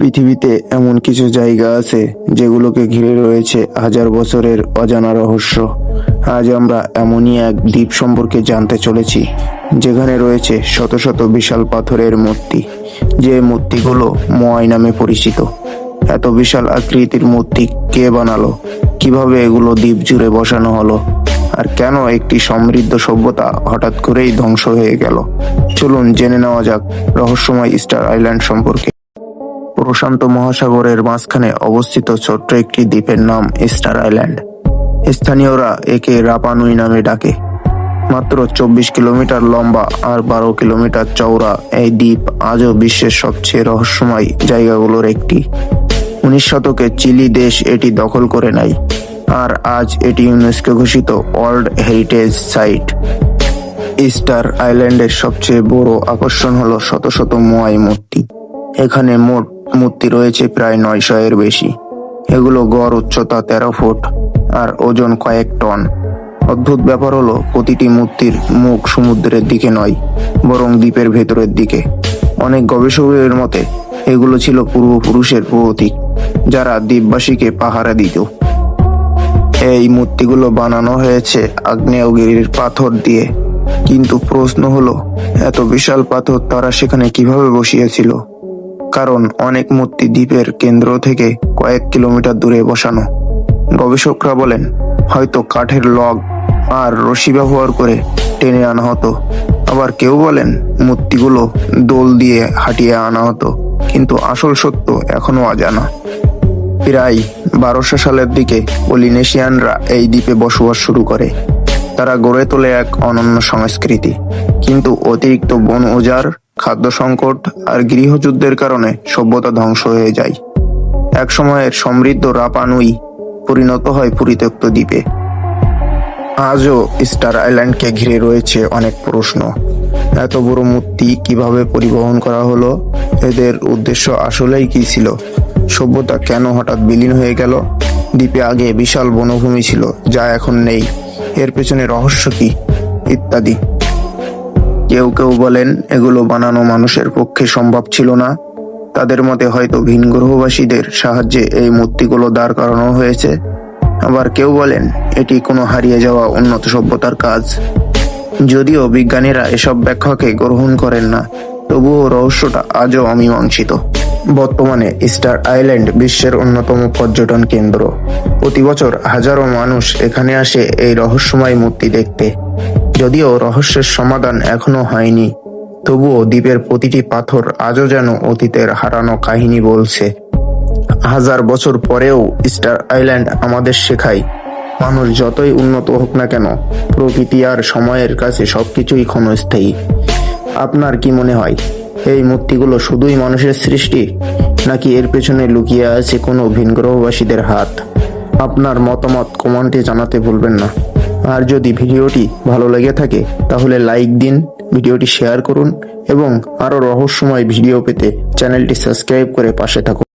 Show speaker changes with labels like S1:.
S1: পৃথিবীতে এমন কিছু জায়গা আছে যেগুলোকে ঘিরে রয়েছে হাজার বছরের অজানা রহস্য। আজ আমরা এমনই এক দ্বীপ সম্পর্কে জানতে চলেছি, যেখানে রয়েছে শত শত বিশাল পাথরের মূর্তি। যে মূর্তিগুলো মোয়াই নামে পরিচিত। এত বিশাল আকৃতির মূর্তি কে বানালো? কীভাবে এগুলো দ্বীপ জুড়ে বসানো হলো? আর কেন একটি সমৃদ্ধ সভ্যতা হঠাৎ করেই ধ্বংস হয়ে গেল? চলুন জেনে নেওয়া যাক রহস্যময় স্টার আইল্যান্ড সম্পর্কে। প্রশান্ত মহাসাগরের মাঝখানে অবস্থিত ছোট্ট একটি দ্বীপের নাম স্টার আইল্যান্ড। স্থানীয়রা একে রাপানুই নামে ডাকে। মাত্র চব্বিশ কিলোমিটার লম্বা আর বারো কিলোমিটার চওড়া এই দ্বীপ আজও বিশ্বের সবচেয়ে রহস্যময় জায়গাগুলোর একটি। উনিশ শতকে চিলি দেশ এটি দখল করে নেয় আর আজ এটি ইউনেস্কো ঘোষিত ওয়ার্ল্ড হেরিটেজ সাইট। ইস্টার আইল্যান্ডের সবচেয়ে বড় আকর্ষণ হলো শত শত মোয়াই মূর্তি। এখানে মোট মূর্তি রয়েছে প্রায় নয়শো এর বেশি। এগুলো গড় উচ্চতা তেরো ফুট আর ওজন কয়েক টন। অদ্ভুত ব্যাপার হলো, প্রতিটি মূর্তির মুখ সমুদ্রের দিকে নয়, বরং দ্বীপের ভেতরের দিকে। অনেক গবেষকের মতে, এগুলো ছিল পূর্বপুরুষের প্রতীক, যারা দ্বীপবাসীকে পাহারা দিত। এই মূর্তিগুলো বানানো হয়েছে আগ্নেয়গিরির পাথর দিয়ে। কিন্তু প্রশ্ন হলো, এত বিশাল পাথর তারা সেখানে কীভাবে বসিয়েছিল? কারণ অনেক মূর্তি দ্বীপের কেন্দ্র থেকে কয়েক কিলোমিটার দূরে বসানো। গবেষকরা বলেন, হয়তো কাঠের লগ আর রশি ব্যবহার করে টেনে আনা হতো। আবার কেউ বলেন, মূর্তিগুলো দোল দিয়ে হাঁটিয়ে আনা হতো, কিন্তু আসল সত্য এখনও অজানা। প্রায় বারোশো সালের দিকে পলিনেশিয়ানরা এই দ্বীপে বসবাস শুরু করে। তারা গড়ে তোলে এক অনন্য সংস্কৃতি। কিন্তু অতিরিক্ত বন উজাড় খাদ্য সংকট আর গৃহযুদ্ধের কারণে সভ্যতা ধ্বংস হয়ে যায়। এক সময়ের সমৃদ্ধ রাপানুই পরিণত হয় পরিত্যক্ত দ্বীপে। আজও স্টার আইল্যান্ডকে ঘিরে রয়েছে অনেক প্রশ্ন। এত বড় মূর্তি কীভাবে পরিবহন করা হলো? এদের উদ্দেশ্য আসলেই কি ছিল? সভ্যতা কেন হঠাৎ বিলীন হয়ে গেল? দ্বীপে আগে বিশাল বনভূমি ছিল, যা এখন নেই। এর পেছনে রহস্য কি? ইত্যাদি। কেউ কেউ বলেন, এগুলো বানানো মানুষের পক্ষে সম্ভব ছিল না। তাদের মতে হয়তো ভিন গ্রহবাসীদের সাহায্যে এই মূর্তিগুলো দাঁড় করানো হয়েছে। আবার কেউ বলেন, এটি কোনো হারিয়ে যাওয়া উন্নত সভ্যতার কাজ। যদিও বিজ্ঞানীরা এসব ব্যাখ্যাকে গ্রহণ করেন না, তবুও রহস্যটা আজও অমীমাংসিত। বর্তমানে স্টার আইল্যান্ড বিশ্বের অন্যতম পর্যটন কেন্দ্র। প্রতি বছর হাজারো মানুষ এখানে আসে এই রহস্যময় মূর্তি দেখতে। যদিও রহস্যের সমাধান এখনও হয়নি, তবুও দ্বীপের প্রতিটি পাথর আজও যেন অতীতের হারানো কাহিনী বলছে। হাজার বছর পরেও স্টার আইল্যান্ড আমাদের শেখায়, মানুষ যতই উন্নত হোক না কেন, প্রকৃতি আর সময়ের কাছে সবকিছুই ক্ষণস্থায়ী। আপনার কি মনে হয়, এই মূর্তিগুলো শুধুই মানুষের সৃষ্টি, নাকি এর পেছনে লুকিয়ে আছে কোনো ভিনগ্রহবাসীদের হাত? আপনার মতামত কমেন্টে জানাতে ভুলবেন না। আর যদি ভিডিওটি ভালো লেগে থাকে, তাহলে লাইক দিন, ভিডিওটি শেয়ার করুন এবং আরও রহস্যময় ভিডিও পেতে চ্যানেলটি সাবস্ক্রাইব করে পাশে থাকুন।